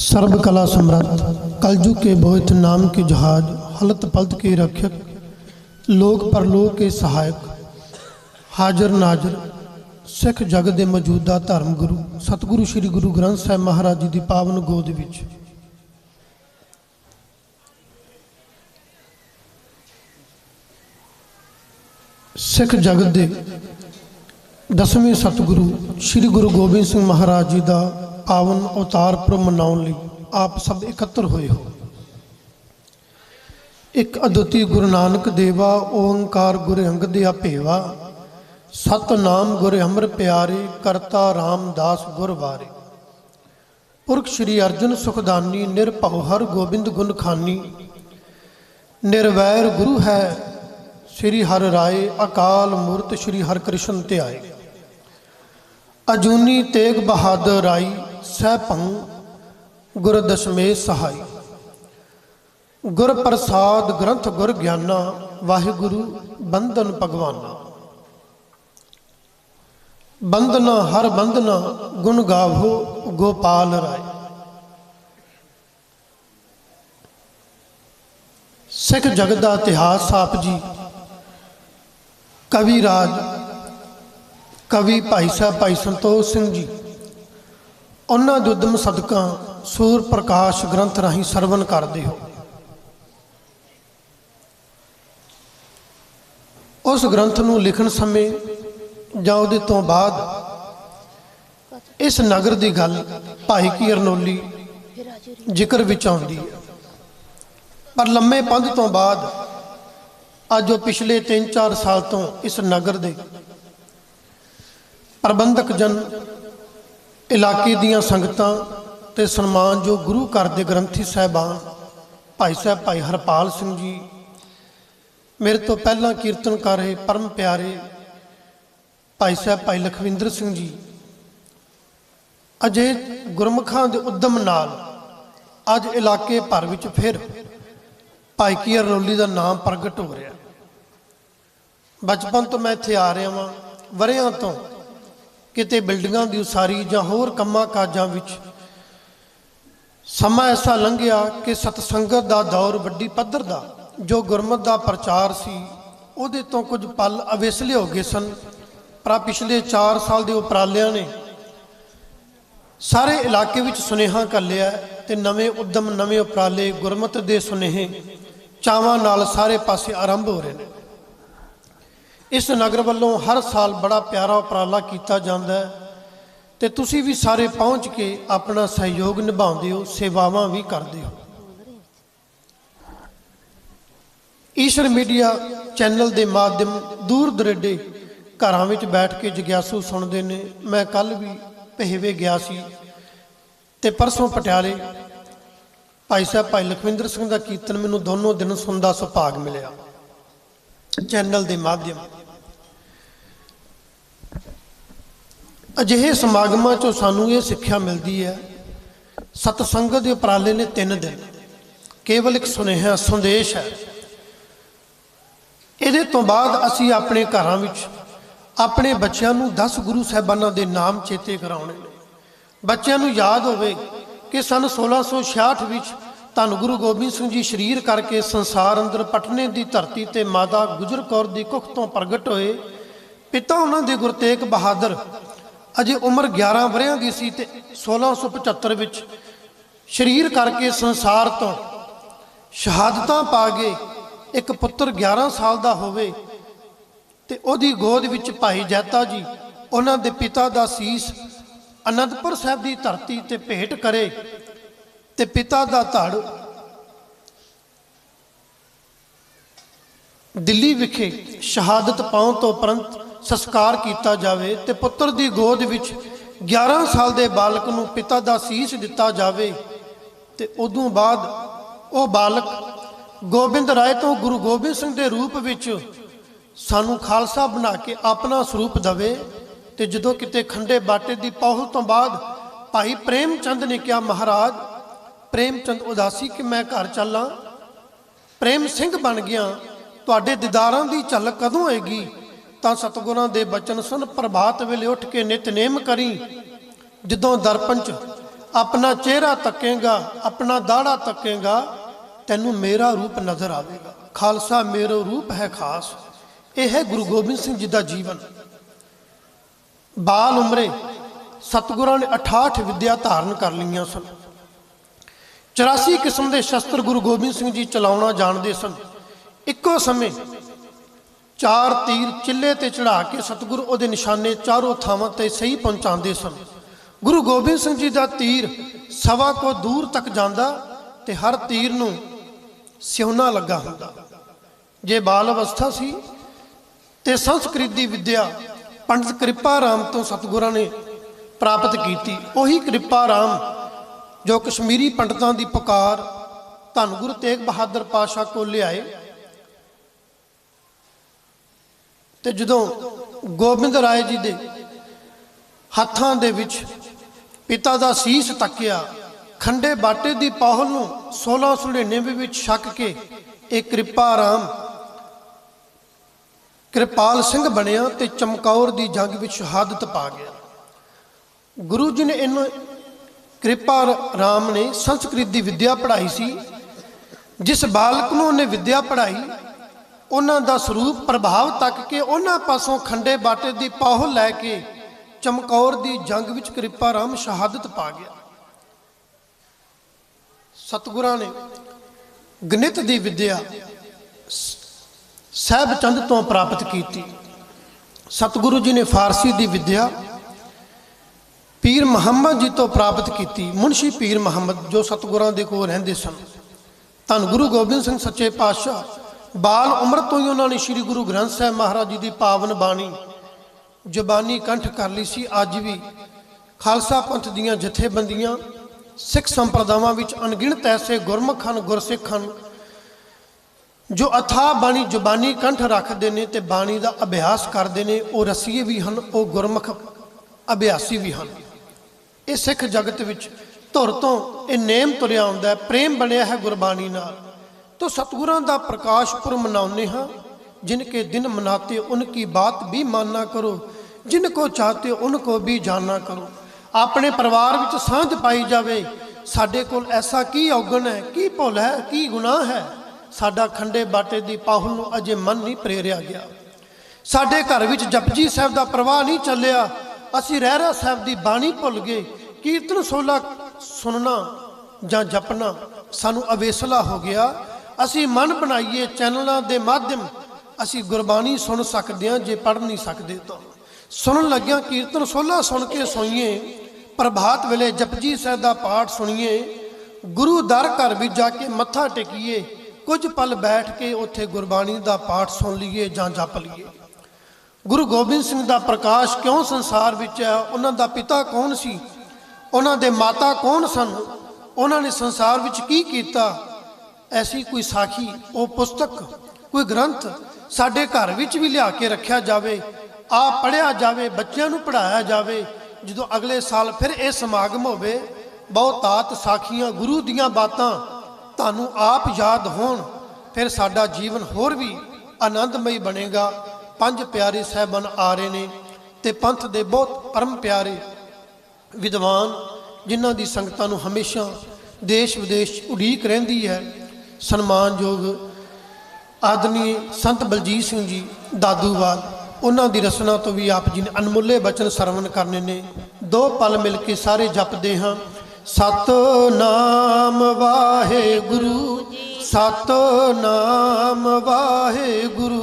सर्व कला सम्राट कलजु के बोहित नाम के जहाज हलत पलत के रक्षक ਲੋਕ ਪਰਲੋਕ ਕੇ ਸਹਾਇਕ ਹਾਜ਼ਰ ਨਾਜ਼ਰ ਸਿੱਖ ਜਗਤ ਦੇ ਮੌਜੂਦਾ ਧਰਮ ਗੁਰੂ ਸਤਿਗੁਰੂ ਸ੍ਰੀ ਗੁਰੂ ਗ੍ਰੰਥ ਸਾਹਿਬ ਮਹਾਰਾਜ ਜੀ ਦੀ ਪਾਵਨ ਗੋਦ ਵਿੱਚ ਸਿੱਖ ਜਗਤ ਦੇ ਦਸਵੇਂ ਸਤਿਗੁਰੂ ਸ੍ਰੀ ਗੁਰੂ ਗੋਬਿੰਦ ਸਿੰਘ ਮਹਾਰਾਜ ਜੀ ਦਾ ਪਾਵਨ ਅਵਤਾਰ ਪੁਰਬ ਮਨਾਉਣ ਲਈ ਆਪ ਸਭ ਇਕੱਤਰ ਹੋਏ ਹੋ। ਇੱਕ ਅਦੁੱਤੀ ਗੁਰੂ ਨਾਨਕ ਦੇਵਾ, ਓੰਕਾਰ ਗੁਰ ਅੰਗਦ ਭੇਵਾ, ਸਤਨਾਮ ਗੁਰ ਅਮਰ ਪਿਆਰੇ, ਕਰਤਾ ਰਾਮਦਾਸ ਗੁਰ ਵਾਰੇ। ਪੁਰਖ ਸ੍ਰੀ ਅਰਜਨ ਸੁਖਦਾਨੀ, ਨਿਰਭਉ ਹਰ ਗੋਬਿੰਦ ਗੁਣ ਖਾਨੀ। ਨਿਰਵੈਰ ਗੁਰੂ ਹੈ ਸ੍ਰੀ ਹਰ ਰਾਏ, ਅਕਾਲ ਮੂਰਤ ਸ੍ਰੀ ਹਰਿ ਕ੍ਰਿਸ਼ਨ ਧਿਆਏ। ਅਜੂਨੀ ਤੇਗ ਬਹਾਦਰ ਰਾਈ ਸਹਿ ਭੰ ਗੁਰ ਦਸ਼ਮੇ ਸਹਾਈ। ਗੁਰ ਪ੍ਰਸਾਦ ਗ੍ਰੰਥ ਗੁਰ ਗਿਆਨਾ, ਵਾਹਿਗੁਰੂ ਬੰਧਨ ਭਗਵਾਨਾ। ਬੰਧਨਾ ਹਰ ਬੰਧਨਾ, ਗੁਣ ਗਾਵੋ ਗੋਪਾਲ ਰਾਏ। ਸਿੱਖ ਜਗਤ ਦਾ ਇਤਿਹਾਸ ਆਪ ਜੀ। ਕਵੀ ਰਾਜ, ਕਵੀ ਭਾਈ ਸਾਹਿਬ ਭਾਈ ਸੰਤੋਖ ਸਿੰਘ ਜੀ। ਉਹਨਾਂ ਦੇ ਉਦਮ ਸਦਕਾ ਸੂਰ ਪ੍ਰਕਾਸ਼ ਗ੍ਰੰਥ ਰਾਹੀਂ ਸਰਵਨ ਕਰਦੇ ਹੋ। ਉਸ ਗ੍ਰੰਥ ਨੂੰ ਲਿਖਣ ਸਮੇਂ ਜਾਂ ਉਹਦੇ ਤੋਂ ਬਾਅਦ ਇਸ ਨਗਰ ਦੀ ਗੱਲ ਭਾਈ ਕੀ ਅਰਨੋਲੀ ਜ਼ਿਕਰ ਵਿੱਚ ਆਉਂਦੀ ਹੈ। ਪਰ ਲੰਮੇ ਪੰਧ ਤੋਂ ਬਾਅਦ ਅੱਜ ਉਹ ਪਿਛਲੇ 3-4 ਸਾਲ ਤੋਂ ਇਸ ਨਗਰ ਦੇ ਪ੍ਰਬੰਧਕ ਜਨ ਇਲਾਕੇ ਦੀਆਂ ਸੰਗਤਾਂ ਤੇ ਸਨਮਾਨਯੋਗ ਗੁਰੂ ਘਰ ਦੇ ਗ੍ਰੰਥੀ ਸਾਹਿਬਾਨ ਭਾਈ ਸਾਹਿਬ ਭਾਈ ਹਰਪਾਲ ਸਿੰਘ ਜੀ, ਮੇਰੇ ਤੋਂ ਪਹਿਲਾਂ ਕੀਰਤਨ ਕਰ ਰਹੇ ਪਰਮ ਪਿਆਰੇ ਭਾਈ ਸਾਹਿਬ ਭਾਈ ਲਖਵਿੰਦਰ ਸਿੰਘ ਜੀ, ਅਜੇ ਗੁਰਮੁਖਾਂ ਦੇ ਉਦਮ ਨਾਲ ਅੱਜ ਇਲਾਕੇ ਭਰ ਵਿੱਚ ਫਿਰ ਭਾਈ ਕੀ ਰੋਲੀ ਦਾ ਨਾਮ ਪ੍ਰਗਟ ਹੋ ਰਿਹਾ। ਬਚਪਨ ਤੋਂ ਮੈਂ ਇੱਥੇ ਆ ਰਿਹਾ ਵਾਂ, ਵਰਿਆਂ ਤੋਂ ਕਿਤੇ ਬਿਲਡਿੰਗਾਂ ਦੀ ਉਸਾਰੀ ਜਾਂ ਹੋਰ ਕੰਮਾਂ ਕਾਜਾਂ ਵਿੱਚ ਸਮਾਂ ਐਸਾ ਲੰਘਿਆ ਕਿ ਸਤਸੰਗਤ ਦਾ ਦੌਰ ਵੱਡੀ ਪੱਧਰ ਦਾ ਜੋ ਗੁਰਮਤ ਦਾ ਪ੍ਰਚਾਰ ਸੀ, ਉਹਦੇ ਤੋਂ ਕੁਝ ਪਲ ਅਵੇਸਲੇ ਹੋ ਗਏ ਸਨ। ਪਰ ਪਿਛਲੇ 4 ਸਾਲ ਦੇ ਉਪਰਾਲਿਆਂ ਨੇ ਸਾਰੇ ਇਲਾਕੇ ਵਿੱਚ ਸੁਨੇਹਾ ਕਰ ਲਿਆ ਤੇ ਨਵੇਂ ਉਦਮ, ਨਵੇਂ ਉਪਰਾਲੇ ਗੁਰਮਤ ਦੇ ਸੁਨੇਹੇ ਚਾਵਾਂ ਨਾਲ ਸਾਰੇ ਪਾਸੇ ਆਰੰਭ ਹੋ ਰਹੇ ਨੇ। ਇਸ ਨਗਰ ਵੱਲੋਂ ਹਰ ਸਾਲ ਬੜਾ ਪਿਆਰਾ ਉਪਰਾਲਾ ਕੀਤਾ ਜਾਂਦਾ ਹੈ ਤੇ ਤੁਸੀਂ ਵੀ ਸਾਰੇ ਪਹੁੰਚ ਕੇ ਆਪਣਾ ਸਹਿਯੋਗ ਨਿਭਾਉਂਦੇ ਹੋ, ਸੇਵਾਵਾਂ ਵੀ ਕਰਦੇ ਹੋ। ਈਸ਼ਰ ਮੀਡੀਆ ਚੈਨਲ ਦੇ ਮਾਧਿਅਮ ਦੂਰ ਦਰੇਡੇ ਘਰਾਂ ਵਿੱਚ ਬੈਠ ਕੇ ਜਗਿਆਸੂ ਸੁਣਦੇ ਨੇ। ਮੈਂ ਕੱਲ ਵੀ ਪਹਿਵੇ ਗਿਆ ਸੀ ਤੇ ਪਰਸੋਂ ਪਟਿਆਲੇ ਭਾਈ ਸਾਹਿਬ, ਭਾਈ ਲਖਵਿੰਦਰ ਸਿੰਘ ਦਾ ਕੀਰਤਨ ਮੈਨੂੰ ਦੋਨੋਂ ਦਿਨ ਸੁਣਦਾ ਸੁਭਾਗ ਮਿਲਿਆ। ਚੈਨਲ ਦੇ ਮਾਧਿਅਮ। ਅਜਿਹੇ ਸਮਾਗਮਾਂ ਚੋਂ ਸਾਨੂੰ ਇਹ ਸਿੱਖਿਆ ਮਿਲਦੀ ਹੈ ਸਤਸੰਗਤ ਦੇ ਉਪਰਾਲੇ ਨੇ ਤਿੰਨ ਦਿਨ। ਕੇਵਲ ਇੱਕ ਸੁਨੇਹਾ, ਸੰਦੇਸ਼ ਹੈ। ਇਹਦੇ ਤੋਂ ਬਾਅਦ ਅਸੀਂ ਆਪਣੇ ਘਰਾਂ ਵਿੱਚ ਆਪਣੇ ਬੱਚਿਆਂ ਨੂੰ 10 ਗੁਰੂ ਸਾਹਿਬਾਨਾਂ ਦੇ ਨਾਮ ਚੇਤੇ ਕਰਾਉਣੇ ਨੇ। ਬੱਚਿਆਂ ਨੂੰ ਯਾਦ ਹੋਵੇ ਕਿ ਸਨ 1666 ਵਿੱਚ ਧੰਨ ਗੁਰੂ ਗੋਬਿੰਦ ਸਿੰਘ ਜੀ ਸ਼ਰੀਰ ਕਰਕੇ ਸੰਸਾਰ ਅੰਦਰ ਪਟਨੇ ਦੀ ਧਰਤੀ ਤੇ ਮਾਤਾ ਗੁਜਰ ਕੌਰ ਦੀ ਕੁੱਖ ਤੋਂ ਪ੍ਰਗਟ ਹੋਏ। ਪਿਤਾ ਉਹਨਾਂ ਦੇ ਗੁਰੂ ਤੇਗ ਬਹਾਦਰ, ਅਜੇ ਉਮਰ 11 ਵਰਿਆਂ ਦੀ ਸੀ ਤੇ 1675 ਵਿੱਚ ਸ਼ਰੀਰ ਕਰਕੇ ਸੰਸਾਰ ਤੋਂ ਸ਼ਹਾਦਤਾਂ ਪਾ ਗਏ ਇੱਕ ਪੁੱਤਰ 11 ਸਾਲ ਦਾ ਹੋਵੇ ਤੇ ਉਹਦੀ ਗੋਦ ਵਿੱਚ ਭਾਈ ਜੈਤਾ ਜੀ, ਉਹਨਾਂ ਦੇ ਪਿਤਾ ਦਾ ਸੀਸ ਅਨੰਦਪੁਰ ਸਾਹਿਬ ਦੀ ਧਰਤੀ ਤੇ ਭੇਟ ਕਰੇ। ਤੇ ਪਿਤਾ ਦਾ ਧੜ। ਦਿੱਲੀ ਵਿਖੇ ਸ਼ਹਾਦਤ ਪਾਉਣ ਤੋਂ ਉਪਰੰਤ ਸੰਸਕਾਰ ਕੀਤਾ ਜਾਵੇ ਤੇ ਪੁੱਤਰ ਦੀ ਗੋਦ ਵਿੱਚ 11 ਸਾਲ ਦੇ ਬਾਲਕ ਨੂੰ ਪਿਤਾ ਦਾ ਸੀਸ ਦਿੱਤਾ ਜਾਵੇ ਤੇ ਉਦੋਂ ਬਾਅਦ ਉਹ ਬਾਲਕ ਗੋਬਿੰਦ ਰਾਏ ਤੋਂ ਗੁਰੂ ਗੋਬਿੰਦ ਸਿੰਘ ਦੇ ਰੂਪ ਵਿੱਚ ਸਾਨੂੰ ਖਾਲਸਾ ਬਣਾ ਕੇ ਆਪਣਾ ਸਰੂਪ ਦਵੇ ਤੇ ਜਦੋਂ ਕਿਤੇ ਖੰਡੇ ਬਾਟੇ ਦੀ ਪਹੁਲ ਤੋਂ ਬਾਅਦ ਭਾਈ ਪ੍ਰੇਮ ਚੰਦ ਨੇ ਕਿਹਾ, ਮਹਾਰਾਜ ਪ੍ਰੇਮ ਚੰਦ ਉਦਾਸੀ ਕਿ ਮੈਂ ਘਰ ਚੱਲਾਂ? ਪ੍ਰੇਮ ਸਿੰਘ ਬਣ ਗਿਆ। ਤੁਹਾਡੇ ਦੀਦਾਰਾਂ ਦੀ ਝਲਕ ਕਦੋਂ ਆਏਗੀ? ਤਾਂ ਸਤਿਗੁਰਾਂ ਦੇ ਬਚਨ ਸੁਣ ਪ੍ਰਭਾਤ ਵੇਲੇ ਉੱਠ ਕੇ ਨਿਤਨੇਮ ਕਰੀ। ਜਦੋਂ ਦਰਪਣ ਚ ਆਪਣਾ ਚਿਹਰਾ ਤੱਕੇਗਾ, ਆਪਣਾ ਦਾੜਾ ਤੱਕੇਗਾ, ਤੈਨੂੰ ਮੇਰਾ ਰੂਪ ਨਜ਼ਰ ਆਵੇਗਾ। ਖਾਲਸਾ ਮੇਰਾ ਰੂਪ ਹੈ ਖਾਸ। ਇਹ ਹੈ ਗੁਰੂ ਗੋਬਿੰਦ ਸਿੰਘ ਜੀ ਦਾ ਜੀਵਨ। ਬਾਲ ਉਮਰੇ, ਸਤਿਗੁਰਾਂ ਨੇ 68 ਵਿਦਿਆ ਧਾਰਨ ਕਰ ਲਈਆਂ ਸਨ। 84 ਕਿਸਮ ਦੇ ਸ਼ਸਤਰ ਗੁਰੂ ਗੋਬਿੰਦ ਸਿੰਘ ਜੀ ਚਲਾਉਣਾ ਜਾਣਦੇ ਸਨ। ਇੱਕੋ ਸਮੇਂ ਚਾਰ ਤੀਰ ਚਿੱਲੇ ਤੇ ਚੜਾ ਕੇ ਸਤਿਗੁਰੂ ਉਹਦੇ ਨਿਸ਼ਾਨੇ ਚਾਰੋਂ ਥਾਵਾਂ ਤੇ ਸਹੀ ਪਹੁੰਚਾਉਂਦੇ ਸਨ। ਗੁਰੂ ਗੋਬਿੰਦ ਸਿੰਘ ਜੀ ਦਾ ਤੀਰ ਸਵਾ ਕੋ ਦੂਰ ਤੱਕ ਜਾਂਦਾ ਤੇ ਹਰ ਤੀਰ ਨੂੰ ਸਿਉਣਾ ਲੱਗਾ ਹੁੰਦਾ। ਜੇ ਬਾਲ ਅਵਸਥਾ ਸੀ ਤੇ ਸੰਸਕ੍ਰਿਤ ਦੀ ਵਿਦਿਆ ਪੰਡਿਤ ਕਿਰਪਾ ਰਾਮ ਤੋਂ ਸਤਿਗੁਰਾਂ ਨੇ ਪ੍ਰਾਪਤ ਕੀਤੀ। ਉਹੀ ਕਿਰਪਾ ਰਾਮ ਜੋ ਕਸ਼ਮੀਰੀ ਪੰਡਤਾਂ ਦੀ ਪੁਕਾਰ ਧੰਨ ਗੁਰੂ ਤੇਗ ਬਹਾਦਰ ਪਾਸ਼ਾ ਕੋਲ ਲਿਆਏ ਤੇ ਜਦੋਂ ਗੋਬਿੰਦ ਰਾਏ ਜੀ ਦੇ ਹੱਥਾਂ ਦੇ ਵਿੱਚ ਪਿਤਾ ਦਾ ਸੀਸ ਤੱਕਿਆ, ਖੰਡੇ ਬਾਟੇ ਦੀ ਪਾਹਲ ਨੂੰ 1699 ਵਿੱਚ ਛੱਕ ਕੇ ਇਹ ਕਿਰਪਾ ਰਾਮ ਕਿਰਪਾਲ ਸਿੰਘ ਬਣਿਆ ਤੇ ਚਮਕੌਰ ਦੀ ਜੰਗ ਵਿੱਚ ਸ਼ਹਾਦਤ ਪਾ ਗਿਆ। ਗੁਰੂ ਜੀ ਨੇ ਇਹਨੂੰ ਕਿਰਪਾ ਰਾਮ ਨੇ ਸੰਸਕ੍ਰਿਤ ਦੀ ਵਿਦਿਆ ਪੜ੍ਹਾਈ ਸੀ। ਜਿਸ ਬਾਲਕ ਨੂੰ ਉਹਨੇ ਵਿਦਿਆ ਪੜ੍ਹਾਈ, ਉਹਨਾਂ ਦਾ ਸਰੂਪ ਪ੍ਰਭਾਵ ਤੱਕ ਕੇ ਉਹਨਾਂ ਪਾਸੋਂ ਖੰਡੇ ਬਾਟੇ ਦੀ ਪਾਹੋ ਲੈ ਕੇ ਚਮਕੌਰ ਦੀ ਜੰਗ ਵਿੱਚ ਕਿਰਪਾ ਰਾਮ ਸ਼ਹਾਦਤ ਪਾ ਗਿਆ। ਸਤਿਗੁਰਾਂ ਨੇ ਗਣਿਤ ਦੀ ਵਿਦਿਆ ਸਹਿਬ ਚੰਦ ਤੋਂ ਪ੍ਰਾਪਤ ਕੀਤੀ। ਸਤਿਗੁਰੂ ਜੀ ਨੇ ਫਾਰਸੀ ਦੀ ਵਿਦਿਆ ਪੀਰ ਮੁਹੰਮਦ ਜੀ ਤੋਂ ਪ੍ਰਾਪਤ ਕੀਤੀ। ਮੁਨਸ਼ੀ ਪੀਰ ਮੁਹੰਮਦ ਜੋ ਸਤਿਗੁਰਾਂ ਦੇ ਕੋਲ ਰਹਿੰਦੇ ਸਨ। ਧੰਨ ਗੁਰੂ ਗੋਬਿੰਦ ਸਿੰਘ ਸੱਚੇ ਪਾਤਸ਼ਾਹ। ਬਾਲ ਉਮਰ ਤੋਂ ਹੀ ਉਹਨਾਂ ਨੇ ਸ੍ਰੀ ਗੁਰੂ ਗ੍ਰੰਥ ਸਾਹਿਬ ਮਹਾਰਾਜ ਜੀ ਦੀ ਪਾਵਨ ਬਾਣੀ, ਜ਼ੁਬਾਨੀ ਕੰਠ ਕਰ ਲਈ ਸੀ। ਅੱਜ ਵੀ ਖਾਲਸਾ ਪੰਥ ਦੀਆਂ ਜਥੇਬੰਦੀਆਂ, ਸਿੱਖ ਸੰਪਰਦਾਵਾਂ ਵਿੱਚ ਅਣਗਿਣਤ ਐਸੇ ਗੁਰਮੁਖ ਹਨ, ਗੁਰਸਿੱਖ ਹਨ, ਜੋ ਅਥਾ ਬਾਣੀ, ਜ਼ੁਬਾਨੀ ਕੰਠ ਰੱਖਦੇ ਨੇ ਤੇ ਬਾਣੀ ਦਾ ਅਭਿਆਸ ਕਰਦੇ ਨੇ। ਉਹ ਰਸੀਏ ਵੀ ਹਨ, ਉਹ ਗੁਰਮੁਖ ਅਭਿਆਸੀ ਵੀ ਹਨ। ਇਹ ਸਿੱਖ ਜਗਤ ਵਿੱਚ ਧੁਰ ਤੋਂ ਇਹ ਨੇਮ ਤੁਰਿਆ ਆਉਂਦਾ ਹੈ, ਪ੍ਰੇਮ ਬਣਿਆ ਹੈ ਗੁਰਬਾਣੀ ਨਾਲ। ਤੋ ਸਤਿਗੁਰਾਂ ਦਾ ਪ੍ਰਕਾਸ਼ ਪੁਰਬ ਮਨਾਉਂਦੇ ਹਾਂ, ਜਿਨ ਕੇ ਦਿਨ ਮਨਾਤੇ ਉਨ ਕੀ ਬਾਤ ਵੀ ਮਾਨਣਾ ਕਰੋ, ਜਿਨ ਕੋ ਚਾਹਤੇ ਉਨ ਕੋ ਵੀ ਜਾਨਣਾ ਕਰੋ। ਆਪਣੇ ਪਰਿਵਾਰ ਵਿੱਚ ਸਾਂਝ ਪਾਈ ਜਾਵੇ, ਸਾਡੇ ਕੋਲ ਐਸਾ ਕੀ ਔਗਣ ਹੈ, ਕੀ ਭੁੱਲ ਹੈ, ਕੀ ਗੁਨਾਹ ਹੈ? ਸਾਡਾ ਖੰਡੇ ਬਾਟੇ ਦੀ ਪਾਹੁਲ ਨੂੰ ਅਜੇ ਮਨ ਨਹੀਂ ਪ੍ਰੇਰਿਆ ਗਿਆ। ਸਾਡੇ ਘਰ ਵਿੱਚ ਜਪਜੀ ਸਾਹਿਬ ਦਾ ਪ੍ਰਵਾਹ ਨਹੀਂ ਚੱਲਿਆ, ਅਸੀਂ ਰਹਿਰਾ ਸਾਹਿਬ ਦੀ ਬਾਣੀ ਭੁੱਲ ਗਏ ਕੀਰਤਨ ਸੋਲਾ ਸੁਣਨਾ ਜਾਂ ਜਪਣਾ ਸਾਨੂੰ ਅਵੇਸਲਾ ਹੋ ਗਿਆ। ਅਸੀਂ ਮਨ ਬਣਾਈਏ ਚੈਨਲਾਂ ਦੇ ਮਾਧਿਅਮ। ਅਸੀਂ ਗੁਰਬਾਣੀ ਸੁਣ ਸਕਦੇ ਹਾਂ ਜੇ ਪੜ੍ਹ ਨਹੀਂ ਸਕਦੇ ਤਾਂ। ਸੁਣਨ ਲੱਗਿਆਂ ਕੀਰਤਨ ਸੋਲਾ ਸੁਣ ਕੇ ਸੋਈਏ। ਪ੍ਰਭਾਤ ਵੇਲੇ ਜਪਜੀ ਸਾਹਿਬ ਦਾ ਪਾਠ ਸੁਣੀਏ। ਗੁਰੂ ਦਰ ਘਰ ਵਿੱਚ ਜਾ ਕੇ ਮੱਥਾ ਟੇਕੀਏ। ਕੁਝ ਪਲ ਬੈਠ ਕੇ ਉੱਥੇ ਗੁਰਬਾਣੀ ਦਾ ਪਾਠ ਸੁਣ ਲਈਏ ਜਾਂ ਜਪ ਲਈਏ। ਗੁਰੂ ਗੋਬਿੰਦ ਸਿੰਘ ਦਾ ਪ੍ਰਕਾਸ਼ ਕਿਉਂ ਸੰਸਾਰ ਵਿੱਚ ਹੈ? ਉਹਨਾਂ ਦਾ ਪਿਤਾ ਕੌਣ ਸੀ? ਉਹਨਾਂ ਦੇ ਮਾਤਾ ਕੌਣ ਸਨ? ਉਹਨਾਂ ਨੇ ਸੰਸਾਰ ਵਿੱਚ ਕੀ ਕੀਤਾ? ਐਸੀ ਕੋਈ ਸਾਖੀ, ਉਹ ਪੁਸਤਕ, ਕੋਈ ਗ੍ਰੰਥ ਸਾਡੇ ਘਰ ਵਿੱਚ ਵੀ ਲਿਆ ਕੇ ਰੱਖਿਆ ਜਾਵੇ, ਆ ਪੜਿਆ ਜਾਵੇ, ਬੱਚਿਆਂ ਨੂੰ ਪੜਾਇਆ ਜਾਵੇ, ਜਦੋਂ ਅਗਲੇ ਸਾਲ ਫਿਰ ਇਹ ਸਮਾਗਮ ਹੋਵੇ, ਬਹੁਤਾਤ ਸਾਖੀਆਂ, ਗੁਰੂ ਦੀਆਂ ਬਾਤਾਂ ਤੁਹਾਨੂੰ ਆਪ ਯਾਦ ਹੋਣ, ਫਿਰ ਸਾਡਾ ਜੀਵਨ ਹੋਰ ਵੀ ਆਨੰਦਮਈ ਬਣੇਗਾ। ਪੰਜ ਪਿਆਰੇ ਸਹਿਬਨ ਆ ਰਹੇ ਨੇ ਤੇ ਪੰਥ ਦੇ ਬਹੁਤ ਪਰਮ ਪਿਆਰੇ ਵਿਦਵਾਨ ਜਿਨ੍ਹਾਂ ਦੀ ਸੰਗਤਾਂ ਨੂੰ ਹਮੇਸ਼ਾ ਦੇਸ਼ ਵਿਦੇਸ਼ ਉਡੀਕ ਰਹਿੰਦੀ ਹੈ, ਸਨਮਾਨਯੋਗ ਆਦਮੀ ਸੰਤ ਬਲਜੀਤ ਸਿੰਘ ਜੀ ਦਾਦੂਵਾਲ, ਉਹਨਾਂ ਦੀ ਰਸਨਾ ਤੋਂ ਵੀ ਆਪ ਜੀ ਨੇ ਅਨਮੁੱਲੇ ਬਚਨ ਸਰਵਣ ਕਰਨੇ ਨੇ। ਦੋ ਪਲ ਮਿਲ ਕੇ ਸਾਰੇ ਜਪਦੇ ਹਾਂ। ਸਤਨਾਮ ਵਾਹਿਗੁਰੂ ਸਤਨਾਮ ਵਾਹਿਗੁਰੂ।